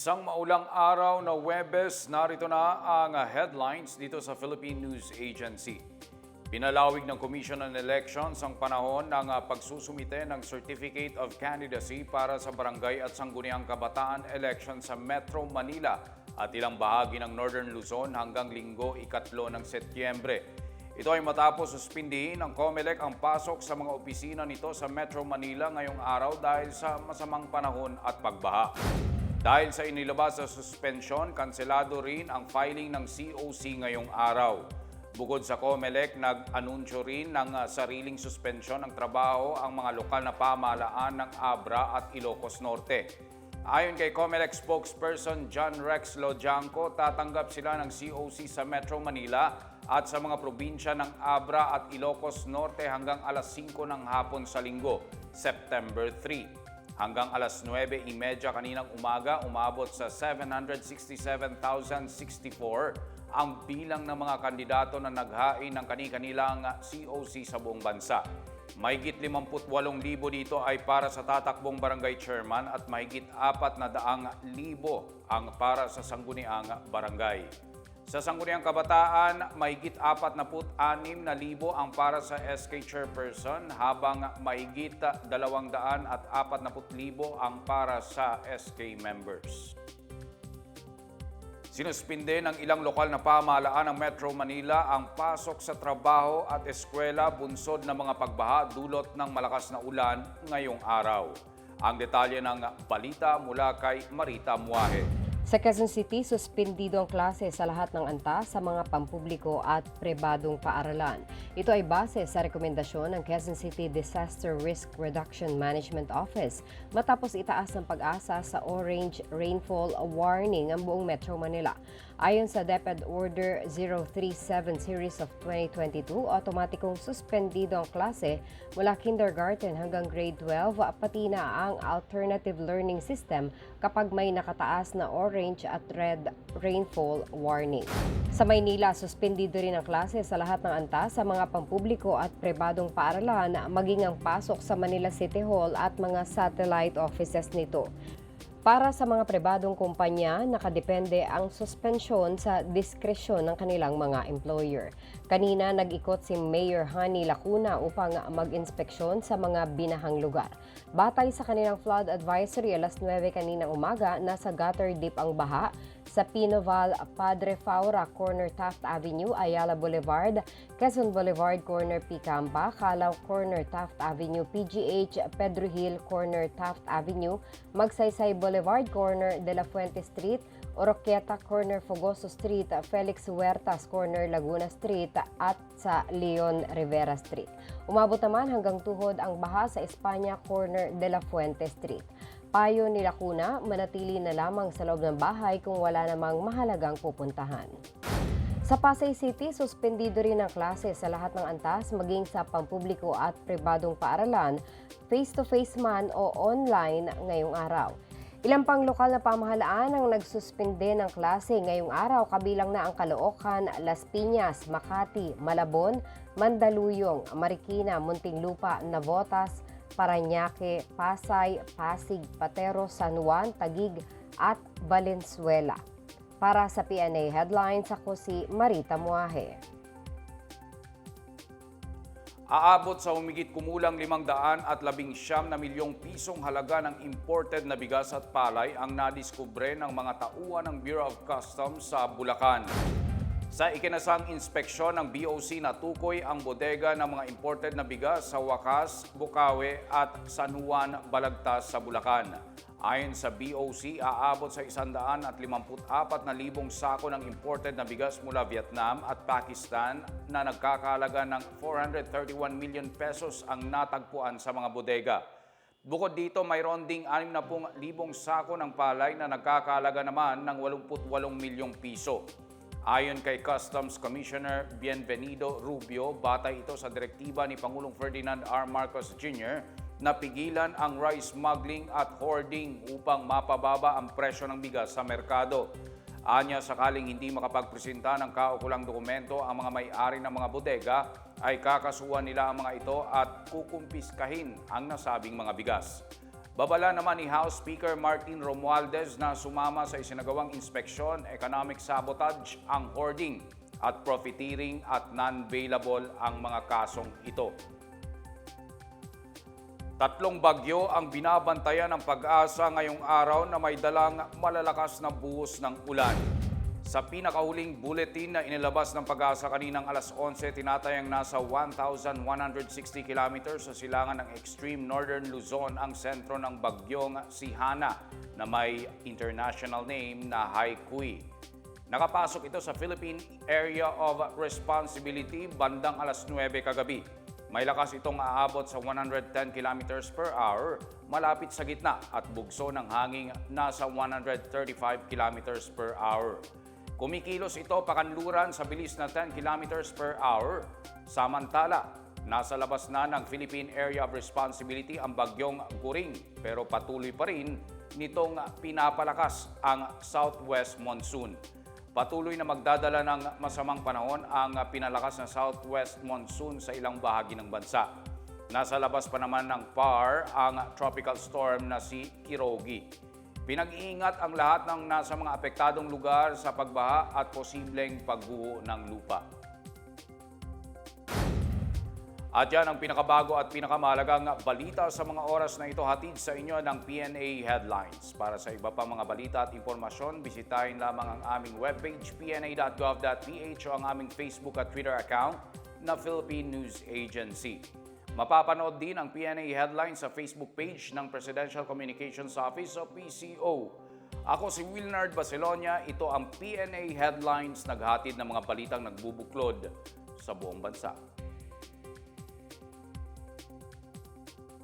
Isang maulang araw na Webes, narito na ang headlines dito sa Philippine News Agency. Pinalawig ng Commission on Elections ang panahon ng ah, pagsusumite ng Certificate of Candidacy para sa Barangay at Sangguniang Kabataan election sa Metro Manila at ilang bahagi ng Northern Luzon hanggang linggo ikatlo ng Setyembre. Ito ay matapos suspindihin ng COMELEC ang pasok sa mga opisina nito sa Metro Manila ngayong araw dahil sa masamang panahon at pagbaha. Dahil sa inilabas sa suspensyon, kanselado rin ang filing ng COC ngayong araw. Bukod sa COMELEC, nag-anunsyo rin ng uh, sariling suspensyon ng trabaho ang mga lokal na pamahalaan ng Abra at Ilocos Norte. Ayon kay COMELEC spokesperson John Rex Lojanco, tatanggap sila ng COC sa Metro Manila at sa mga probinsya ng Abra at Ilocos Norte hanggang alas 5 ng hapon sa linggo, September 3. Hanggang alas 9.30 kaninang umaga, umabot sa 767,064 ang bilang ng mga kandidato na naghain ng kani-kanilang COC sa buong bansa. Mahigit 58,000 dito ay para sa tatakbong barangay chairman at mahigit 400,000 ang para sa sangguniang barangay. Sa Sangguniang Kabataan, mahigit 46,000 ang para sa SK Chairperson habang mahigit 240,000 ang para sa SK members. Sinuspinde ng ilang lokal na pamahalaan ng Metro Manila ang pasok sa trabaho at eskwela bunsod ng mga pagbaha dulot ng malakas na ulan ngayong araw. Ang detalye ng balita mula kay Marita Muahe. Sa Quezon City, suspindido ang klase sa lahat ng antas sa mga pampubliko at pribadong paaralan. Ito ay base sa rekomendasyon ng Quezon City Disaster Risk Reduction Management Office matapos itaas ng pag-asa sa orange rainfall warning ang buong Metro Manila. Ayon sa DepEd Order 037 Series of 2022, otomatikong suspendido ang klase mula kindergarten hanggang grade 12 pati na ang alternative learning system kapag may nakataas na orange at red rainfall warning. Sa Maynila, suspendido rin ang klase sa lahat ng antas sa mga pampubliko at pribadong paaralan maging ang pasok sa Manila City Hall at mga satellite offices nito. Para sa mga pribadong kumpanya, nakadepende ang suspensyon sa diskresyon ng kanilang mga employer. Kanina, nag-ikot si Mayor Hani Lacuna upang mag-inspeksyon sa mga binahang lugar. Batay sa kanilang flood advisory alas 9 kaninang umaga, nasa gutter deep ang baha sa Pinoval, Padre Faura, corner Taft Avenue, Ayala Boulevard, Quezon Boulevard, corner Picampa, Calao, corner Taft Avenue, PGH, Pedro Hill, corner Taft Avenue, Magsaysay Boulevard, corner De La Fuente Street, Oroquieta, corner Fogoso Street, Felix Huertas, corner Laguna Street, at sa Leon Rivera Street. Umabot naman hanggang tuhod ang baha sa Espanya, corner De La Fuente Street. Payo ni Lacuna, manatili na lamang sa loob ng bahay kung wala namang mahalagang pupuntahan. Sa Pasay City, suspendido rin ang klase sa lahat ng antas maging sa pampubliko at pribadong paaralan, face-to-face man o online ngayong araw. Ilang pang lokal na pamahalaan ang nagsuspende ng klase ngayong araw kabilang na ang Caloocan, Las Piñas, Makati, Malabon, Mandaluyong, Marikina, Muntinlupa, Navotas, Paranaque, Pasay, Pasig, Patero, San Juan, Tagig at Valenzuela. Para sa PNA Headlines, ako si Marita Muahe. Aabot sa humigit kumulang 500 at 19 na milyong pisong halaga ng imported na bigas at palay ang nadiskubre ng mga tauhan ng Bureau of Customs sa Bulacan. Sa ikinasang inspeksyon ng BOC natukoy ang bodega ng mga imported na bigas sa Wakas, Bukawe at San Juan, Balagtas sa Bulacan. Ayon sa BOC, aabot sa 154 na libong sako ng imported na bigas mula Vietnam at Pakistan na nagkakalaga ng 431 million pesos ang natagpuan sa mga bodega. Bukod dito, mayroon ding 60 libong sako ng palay na nagkakalaga naman ng 88 milyong piso. Ayon kay Customs Commissioner Bienvenido Rubio, batay ito sa direktiba ni Pangulong Ferdinand R. Marcos Jr. na pigilan ang rice smuggling at hoarding upang mapababa ang presyo ng bigas sa merkado. Anya sakaling hindi makapagpresenta ng kaukulang dokumento ang mga may-ari ng mga bodega, ay kakasuhan nila ang mga ito at kukumpiskahin ang nasabing mga bigas. Babala naman ni House Speaker Martin Romualdez na sumama sa isinagawang inspeksyon, economic sabotage, ang hoarding at profiteering at non-bailable ang mga kasong ito. Tatlong bagyo ang binabantayan ng pag-asa ngayong araw na may dalang malalakas na buhos ng ulan. Sa pinakahuling bulletin na inilabas ng pag-asa kaninang alas 11, tinatayang nasa 1,160 kilometers sa silangan ng extreme northern Luzon ang sentro ng bagyong si Hana na may international name na Haikui. Nakapasok ito sa Philippine Area of Responsibility bandang alas 9 kagabi. May lakas itong aabot sa 110 kilometers per hour malapit sa gitna at bugso ng hanging nasa 135 kilometers per hour. Kumikilos ito pakanluran sa bilis na 10 kilometers per hour. Samantala, nasa labas na ng Philippine Area of Responsibility ang bagyong Guring pero patuloy pa rin nitong pinapalakas ang southwest monsoon. Patuloy na magdadala ng masamang panahon ang pinalakas na southwest monsoon sa ilang bahagi ng bansa. Nasa labas pa naman ng PAR ang tropical storm na si Kirogi. Pinag-iingat ang lahat ng nasa mga apektadong lugar sa pagbaha at posibleng pagguho ng lupa. At yan ang pinakabago at pinakamahalagang balita sa mga oras na ito hatid sa inyo ng PNA Headlines. Para sa iba pa mga balita at impormasyon, bisitahin lamang ang aming webpage pna.gov.ph o ang aming Facebook at Twitter account na Philippine News Agency. Mapapanood din ang PNA Headlines sa Facebook page ng Presidential Communications Office o PCO. Ako si Wilnard Baselonia, ito ang PNA Headlines naghatid ng mga balitang nagbubuklod sa buong bansa.